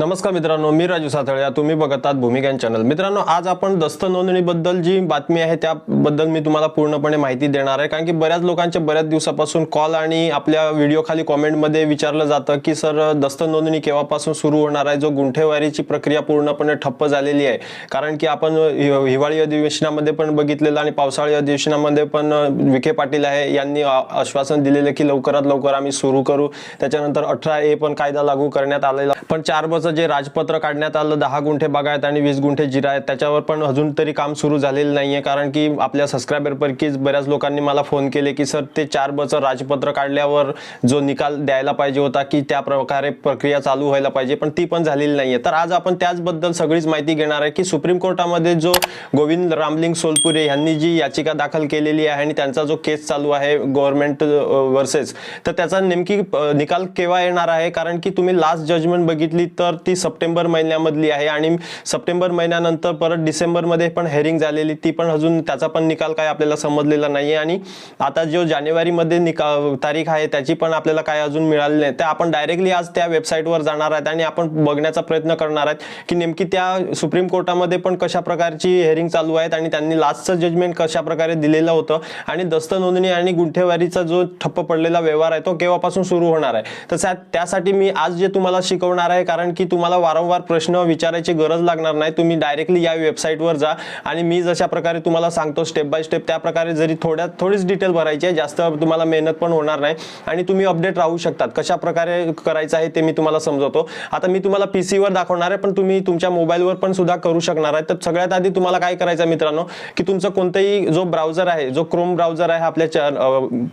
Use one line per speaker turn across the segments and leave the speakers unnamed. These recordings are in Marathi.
नमस्कार मित्रांनो मी राजू साथळे तुम्ही बघत आहात भूमिकान चॅनल. मित्रांनो आज आपण दस्त नोंदणीबद्दल जी बातमी आहे त्याबद्दल मी तुम्हाला पूर्णपणे माहिती देणार आहे. कारण की बऱ्याच लोकांच्या बऱ्याच दिवसापासून कॉल आणि आपल्या व्हिडिओ खाली कॉमेंटमध्ये विचारलं जातं की सर दस्त नोंदणी केव्हापासून सुरू होणार आहे? जो गुंठेवारीची प्रक्रिया पूर्णपणे ठप्प झालेली आहे. कारण की आपण हिवाळी अधिवेशनामध्ये पण बघितलेलं आणि पावसाळी अधिवेशनामध्ये पण विखे पाटील आहे. यांनी आश्वासन दिलेलं की लवकरात लवकर आम्ही सुरू करू. त्याच्यानंतर अठरा ए पण कायदा लागू करण्यात आलेला. पण चार महत्वाचं जे राजपत्र काढण्यात आलं दहा गुंठे बागायत आणि वीस गुंठे जिरा आहेत त्याच्यावर पण अजून तरी काम सुरू झालेलं नाही आहे कारण की आपल्या सबस्क्रायबरपैकीच बऱ्याच लोकांनी मला फोन केले की सर ते चार बचं राजपत्र काढल्यावर जो निकाल द्यायला पाहिजे होता की त्या प्रकारे प्रक्रिया चालू व्हायला पाहिजे. पण ती पण झालेली नाही आहे तर आज आपण त्याचबद्दल सगळीच माहिती घेणार आहे की सुप्रीम कोर्टामध्ये जो गोविंद रामलिंग सोलपुरे यांनी जी याचिका दाखल केलेली आहे आणि त्यांचा जो केस चालू आहे गव्हर्नमेंट वर्सेस तर त्याचा नेमकी निकाल केव्हा येणार आहे? कारण की तुम्ही लास्ट जजमेंट बघितली तर तर ती सप्टेंबर महिन्यामधली आहे आणि सप्टेंबर महिन्यानंतर परत डिसेंबरमध्ये पण हेरिंग झालेली. ती पण अजून त्याचा पण निकाल काय आपल्याला समजलेला नाही आणि आता जो जानेवारीमध्ये निका तारीख आहे त्याची पण आपल्याला काय अजून मिळाली नाही. तर आपण डायरेक्टली आज त्या वेबसाईटवर जाणार आहेत आणि आपण बघण्याचा प्रयत्न करणार आहेत की नेमकी त्या सुप्रीम कोर्टामध्ये पण कशा प्रकारची हेरिंग चालू आहेत आणि त्यांनी लास्टचं जजमेंट कशा प्रकारे दिलेलं होतं आणि दस्त नोंदणी आणि गुंठेवारीचा जो ठप्प पडलेला व्यवहार आहे तो केव्हापासून सुरू होणार आहे. तर त्यासाठी मी आज जे तुम्हाला शिकवणार आहे कारण की की तुम्हाला वारंवार प्रश्न विचारायची गरज लागणार नाही. तुम्ही डायरेक्टली या वेबसाईटवर जा. आणि मी जशा प्रकारे तुम्हाला सांगतो स्टेप बाय स्टेप त्या प्रकारे जरी थोड्या थोडीच डिटेल भरायची आहे जास्त तुम्हाला मेहनत पण होणार नाही. आणि तुम्ही अपडेट राहू शकतात. कशा प्रकारे करायचं आहे ते मी तुम्हाला समजवतो. आता मी तुम्हाला पी सीवर दाखवणार आहे पण तुम्ही तुमच्या मोबाईलवर पण सुद्धा करू शकणार आहे. तर सगळ्यात आधी तुम्हाला काय करायचं आहे मित्रांनो की तुमचं कोणताही जो ब्राउझर आहे जो क्रोम ब्राउझर आहे आपल्या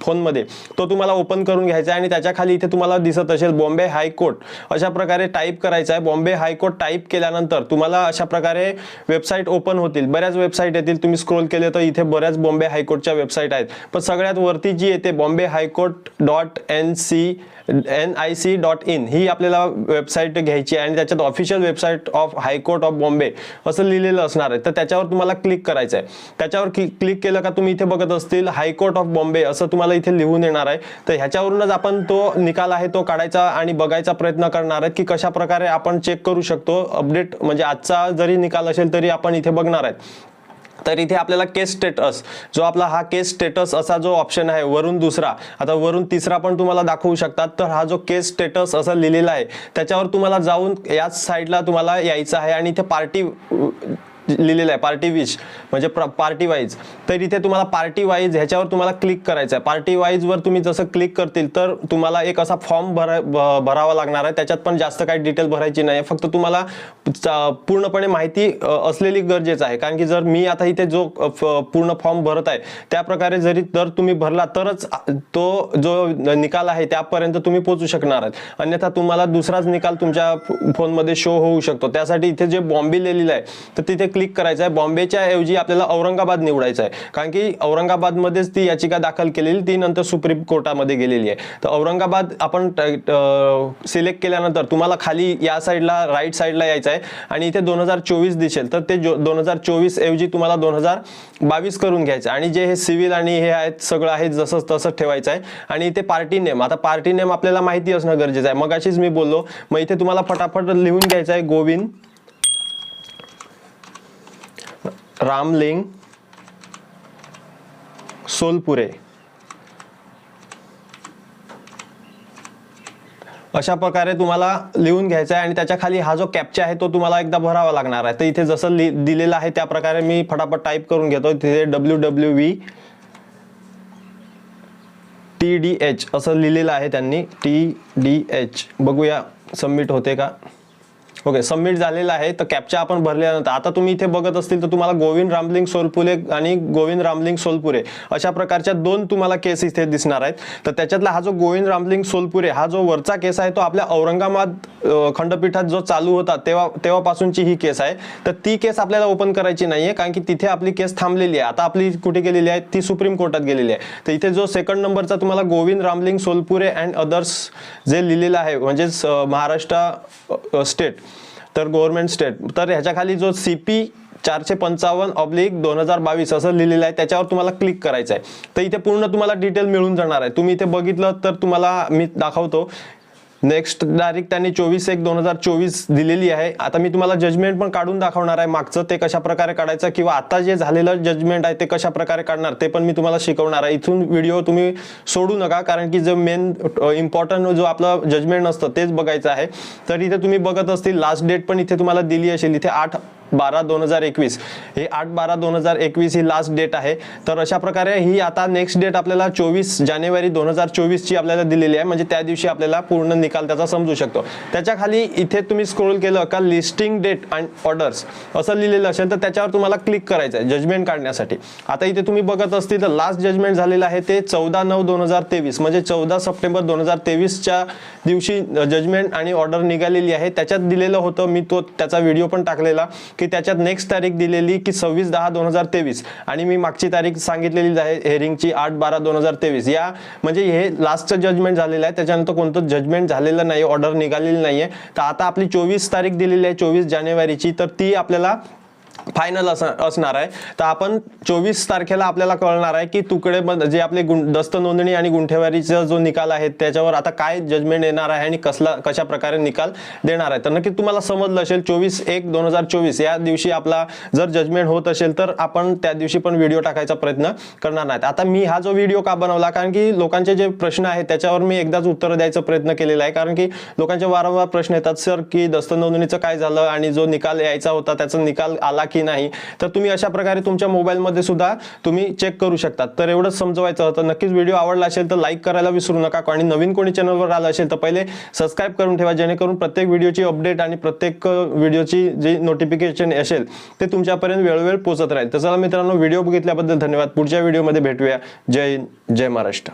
फोनमध्ये तो तुम्हाला ओपन करून घ्यायचा आहे आणि त्याच्याखाली इथे तुम्हाला दिसत असेल बॉम्बे हायकोर्ट. अशा प्रकारे टाईप करायचं आहे. बॉम्बे हायकोर्ट टाईप केल्यानंतर तुम्हाला अशा प्रकारे वेबसाईट ओपन होतील. बऱ्याच वेबसाईट येतील. तुम्ही स्क्रोल केले तर इथे बऱ्याच बॉम्बे हायकोर्टच्या वेबसाईट आहेत. पण सगळ्यात वरती जी येते Bombay high court dot N C N I C dot in ही आपल्याला वेबसाईट घ्यायची आहे. आणि त्याच्यात official website of high court of Bombay असं लिहिलेलं असणार आहे. तर त्याच्यावर तुम्हाला क्लिक करायचं आहे त्याच्यावर क्लिक केलं का तुम्ही इथे बघत असतील हायकोर्ट ऑफ बॉम्बे असं तुम्हाला इथे लिहून येणार आहे. तर ह्याच्यावरूनच आपण तो निकाल आहे तो काढायचा आणि बघायचा प्रयत्न करणार आहे की कशा प्रकारे आपण चेक करू शकतो. अपडेट म्हणजे आजचा जरी निकाल असेल तरी आपण इथे बघणार आहेत. तर इथे आपल्याला केस स्टेटस जो आपला हा केस स्टेटस असा जो ऑप्शन आहे वरून दुसरा आता वरून तिसरा पण तुम्हाला दाखवू शकतात. तर हा जो केस स्टेटस असा लिहिलेला आहे त्याच्यावर तुम्हाला जाऊन याच साईडला तुम्हाला यायचं आहे आणि इथे पार्टी लिहिलेलं आहे पार्टी विश म्हणजे पार्टी वाईज तर इथे तुम्हाला पार्टी वाईज ह्याच्यावर तुम्हाला क्लिक करायचं आहे. पार्टी वाईजवर तुम्ही जसं क्लिक करतील तर तुम्हाला एक असा फॉर्म भरा भरावा लागणार आहे. त्याच्यात पण जास्त काही डिटेल भरायची नाही फक्त तुम्हाला चा- पूर्णपणे माहिती असलेली गरजेचं आहे. कारण की जर मी आता इथे जो फ- पूर्ण फॉर्म भरत आहे त्या प्रकारे जरी तर तुम्ही भरला तरच तो जो निकाल आहे त्यापर्यंत तुम्ही पोहोचू शकणार आहेत. अन्यथा तुम्हाला दुसराच निकाल तुमच्या फोनमध्ये शो होऊ शकतो. त्यासाठी इथे जे बॉम्बे लिहिलेलं आहे तर तिथे क्लिक करायचं आहे. बॉम्बेच्या ऐवजी आपल्याला औरंगाबाद निवडायचं आहे. कारण की औरंगाबादमध्येच ती याचिका दाखल केलेली ती नंतर सुप्रीम कोर्टामध्ये गेलेली आहे. तर औरंगाबाद आपण सिलेक्ट केल्यानंतर तुम्हाला खाली या साईडला राईट साईडला यायचं आहे. आणि इथे दोन हजार चोवीस दिसेल. तर ते दोन हजार चोवीस ऐवजी तुम्हाला दोन हजार बावीस करून घ्यायचं आहे. आणि जे हे सिव्हिल आणि हे आहेत सगळं आहे जसं तसं ठेवायचं आहे. आणि इथे पार्टी नेम आता पार्टी नेम आपल्याला माहिती असणं गरजेचं आहे. मग अशीच मी बोललो मग इथे तुम्हाला फटाफट लिहून घ्यायचं आहे. गोविंद रामलिंग सोलपुरे. अशा प्रकारे तुम्हाला लिहून घ्यायचा आहे आणि त्याच्याखाली हा जो कॅप्चा आहे तो तुम्हाला एकदा भरावा लागणार आहे. तर इथे जसं लि दिलेलं आहे त्या प्रकारे मी फटाफट टाईप करून घेतो तिथे W W V T D H असं लिहिलेलं आहे त्यांनी. टी डी एच बघूया सबमिट होते का? ओके सबमिट झालेलं आहे तर कॅप्चा आपण भरल्यानंतर आता तुम्ही इथे बघत असतील तर तुम्हाला गोविंद रामलिंग सोलपुरे आणि गोविंद रामलिंग सोलपुरे अशा प्रकारच्या दोन तुम्हाला केस इथे दिसणार आहेत. तर त्याच्यातला हा जो गोविंद रामलिंग सोलपुरे हा जो वरचा केस आहे तो आपल्या औरंगाबाद खंडपीठात जो चालू होता तेव्हा तेव्हापासूनची ही केस आहे. तर ती केस आपल्याला ओपन करायची नाहीये कारण की तिथे आपली केस थांबलेली आहे. आता आपली कुठे गेलेली आहे? ती सुप्रीम कोर्टात गेलेली आहे. तर इथे जो सेकंड नंबरचा तुम्हाला गोविंद रामलिंग सोलपुरे अँड अदर्स जे लिहिलेलं आहे म्हणजेच महाराष्ट्र स्टेट तर गव्हर्नमेंट स्टेट तर ह्याच्याखाली जो सी पी चारशे पंचावन्न ऑब्लिक दोन हजार बावीस असं लिहिलेलं आहे त्याच्यावर तुम्हाला क्लिक करायचं आहे तर इथे पूर्ण तुम्हाला डिटेल मिळून जाणार आहे. तुम्ही इथे बघितलं तर तुम्हाला मी दाखवतो. नेक्स्ट तारीख त्यांनी चोवीस एक दोन हजार चोवीस दिलेली आहे. आता मी तुम्हाला जजमेंट पण काढून दाखवणार आहे. मागचं ते कशा प्रकारे काढायचं किंवा आता जे झालेलं जजमेंट आहे ते कशा प्रकारे काढणार ते पण मी तुम्हाला शिकवणार आहे. इथून व्हिडिओ तुम्ही सोडू नका कारण की जो मेन इम्पॉर्टंट जो आपला जजमेंट असतं तेच बघायचं आहे. तर इथे तुम्ही बघत असतील लास्ट डेट पण इथे तुम्हाला दिली असेल. इथे आठ बारा दोन हजार एकवीस. हे आठ बारा दोन हजार एकवीस ही लास्ट डेट आहे. तर अशा प्रकारे ही आता नेक्स्ट डेट आपल्याला चोवीस जानेवारी दोन हजार चोवीसची आपल्याला दिलेली आहे. म्हणजे त्या दिवशी आपल्याला पूर्ण निकाल त्याचा समजू शकतो. त्याच्याखाली इथे तुम्ही स्क्रोल केलं का लिस्टिंग डेट अँड ऑर्डर्स असं लिहिलेलं असेल तर त्याच्यावर तुम्हाला क्लिक करायचं आहे जजमेंट काढण्यासाठी. आता इथे तुम्ही बघत असतील तर लास्ट जजमेंट झालेलं आहे ते चौदा नऊ दोन हजार तेवीस. म्हणजे चौदा सप्टेंबर दोन हजार तेवीसच्या दिवशी जजमेंट आणि ऑर्डर निघालेली आहे. त्याच्यात दिलेलं होतं मी तो त्याचा व्हिडिओ पण टाकलेला. की त्याच्यात नेक्स्ट तारीख दिलेली की सव्वीस दहा दोन हजार तेवीस. आणि मी मागची तारीख सांगितलेली आहे हेरिंगची आठ बारा दोन हजार तेवीस. या म्हणजे हे लास्टचं जजमेंट झालेलं आहे. त्याच्यानंतर कोणतं जजमेंट झालेलं नाही ऑर्डर निघालेली आहे तर आता आपली चोवीस तारीख दिलेली आहे चोवीस जानेवारीची. तर ती आपल्याला फायनल असणार आहे. तर आपण चोवीस तारखेला आपल्याला कळणार आहे की तुकडे बंद- जे आपले गुं- दस्त नोंदणी आणि गुंठेवारीचा जो निकाल आहे त्याच्यावर आता काय जजमेंट येणार आहे आणि कसला कशा प्रकारे निकाल देणार आहे. तर नक्की तुम्हाला समजलं असेल चोवीस एक दोन हजार चोवीस या दिवशी आपला जर जजमेंट होत असेल तर आपण त्या दिवशी पण व्हिडिओ टाकायचा प्रयत्न करणार नाहीत. आता मी हा जो व्हिडिओ का बनवला कारण की लोकांचे जे प्रश्न आहेत त्याच्यावर मी एकदाच उत्तर द्यायचा प्रयत्न केलेला आहे. कारण की लोकांचे वारंवार प्रश्न येतात सर की दस्त नोंदणीचं काय झालं आणि जो निकाल यायचा होता त्याचा निकाल आला की नाही तर तुम्ही अशा प्रकारे तुमच्या मोबाईलमध्ये सुद्धा तुम्ही चेक करू शकतात. तर एवढंच समजवायचं होतं. नक्कीच व्हिडिओ आवडला असेल तर लाईक करायला विसरू नका. आणि नवीन कोणी चॅनलवर आलं असेल तर पहिले सबस्क्राईब करून ठेवा. जेणेकरून प्रत्येक व्हिडिओची अपडेट आणि प्रत्येक व्हिडिओची जी नोटिफिकेशन असेल ते तुमच्यापर्यंत वेळोवेळ पोहोचत राहील. तर चला मित्रांनो व्हिडिओ बघितल्याबद्दल धन्यवाद. पुढच्या व्हिडिओमध्ये भेटूया. जय हिंद जय महाराष्ट्र.